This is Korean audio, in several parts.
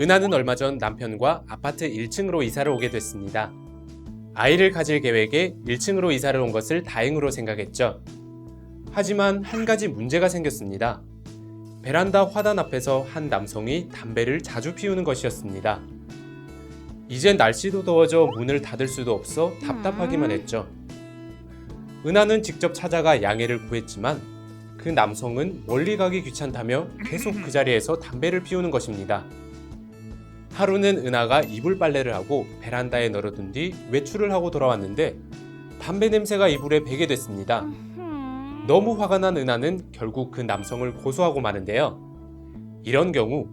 은하는 얼마 전 남편과 아파트 1층으로 이사를 오게 됐습니다. 아이를 가질 계획에 1층으로 이사를 온 것을 다행으로 생각했죠. 하지만 한 가지 문제가 생겼습니다. 베란다 화단 앞에서 한 남성이 담배를 자주 피우는 것이었습니다. 이젠 날씨도 더워져 문을 닫을 수도 없어 답답하기만 했죠. 은하는 직접 찾아가 양해를 구했지만 그 남성은 멀리 가기 귀찮다며 계속 그 자리에서 담배를 피우는 것입니다. 하루는 은하가 이불 빨래를 하고 베란다에 널어둔 뒤 외출을 하고 돌아왔는데 담배 냄새가 이불에 배게 됐습니다. 너무 화가 난 은하는 결국 그 남성을 고소하고 마는데요. 이런 경우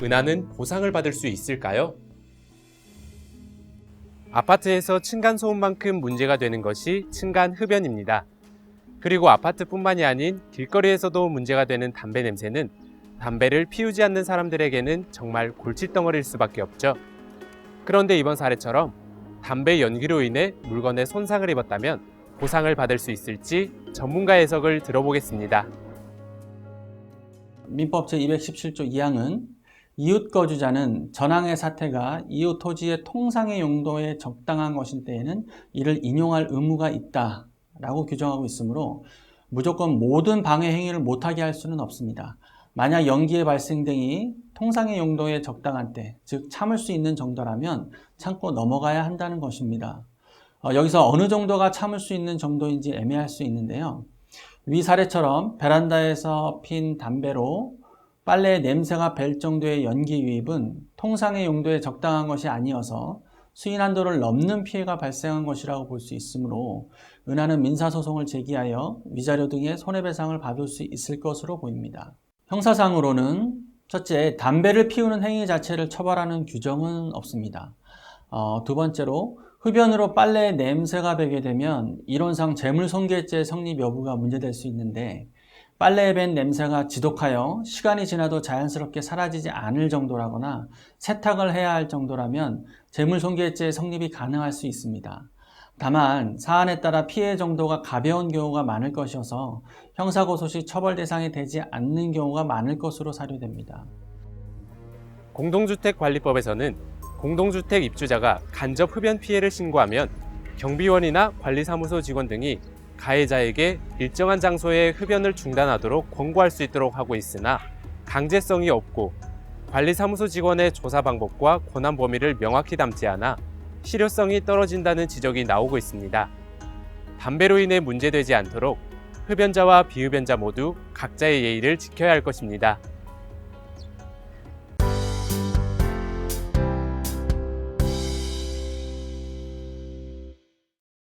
은하는 보상을 받을 수 있을까요? 아파트에서 층간 소음만큼 문제가 되는 것이 층간 흡연입니다. 그리고 아파트뿐만이 아닌 길거리에서도 문제가 되는 담배 냄새는 담배를 피우지 않는 사람들에게는 정말 골칫덩어리일 수밖에 없죠. 그런데 이번 사례처럼 담배 연기로 인해 물건에 손상을 입었다면 보상을 받을 수 있을지 전문가 해석을 들어보겠습니다. 민법 제217조 2항은 이웃 거주자는 전항의 사태가 이웃 토지의 통상의 용도에 적당한 것인 때에는 이를 인용할 의무가 있다 라고 규정하고 있으므로 무조건 모든 방해 행위를 못하게 할 수는 없습니다. 만약 연기의 발생 등이 통상의 용도에 적당한 때, 즉 참을 수 있는 정도라면 참고 넘어가야 한다는 것입니다. 어, 여기서 어느 정도가 참을 수 있는 정도인지 애매할 수 있는데요. 위 사례처럼 베란다에서 핀 담배로 빨래에 냄새가 벨 정도의 연기 유입은 통상의 용도에 적당한 것이 아니어서 수인 한도를 넘는 피해가 발생한 것이라고 볼 수 있으므로 은하는 민사소송을 제기하여 위자료 등의 손해배상을 받을 수 있을 것으로 보입니다. 형사상으로는 첫째, 담배를 피우는 행위 자체를 처벌하는 규정은 없습니다. 어, 두 번째로 흡연으로 빨래에 냄새가 배게 되면 이론상 재물손괴죄 성립 여부가 문제될 수 있는데 빨래에 밴 냄새가 지독하여 시간이 지나도 자연스럽게 사라지지 않을 정도라거나 세탁을 해야 할 정도라면 재물손괴죄 성립이 가능할 수 있습니다. 다만 사안에 따라 피해 정도가 가벼운 경우가 많을 것이어서 형사고소 시 처벌 대상이 되지 않는 경우가 많을 것으로 사료됩니다. 공동주택관리법에서는 공동주택 입주자가 간접 흡연 피해를 신고하면 경비원이나 관리사무소 직원 등이 가해자에게 일정한 장소에 흡연을 중단하도록 권고할 수 있도록 하고 있으나 강제성이 없고 관리사무소 직원의 조사 방법과 권한 범위를 명확히 담지 않아 실효성이 떨어진다는 지적이 나오고 있습니다. 담배로 인해 문제되지 않도록 흡연자와 비흡연자 모두 각자의 예의를 지켜야 할 것입니다.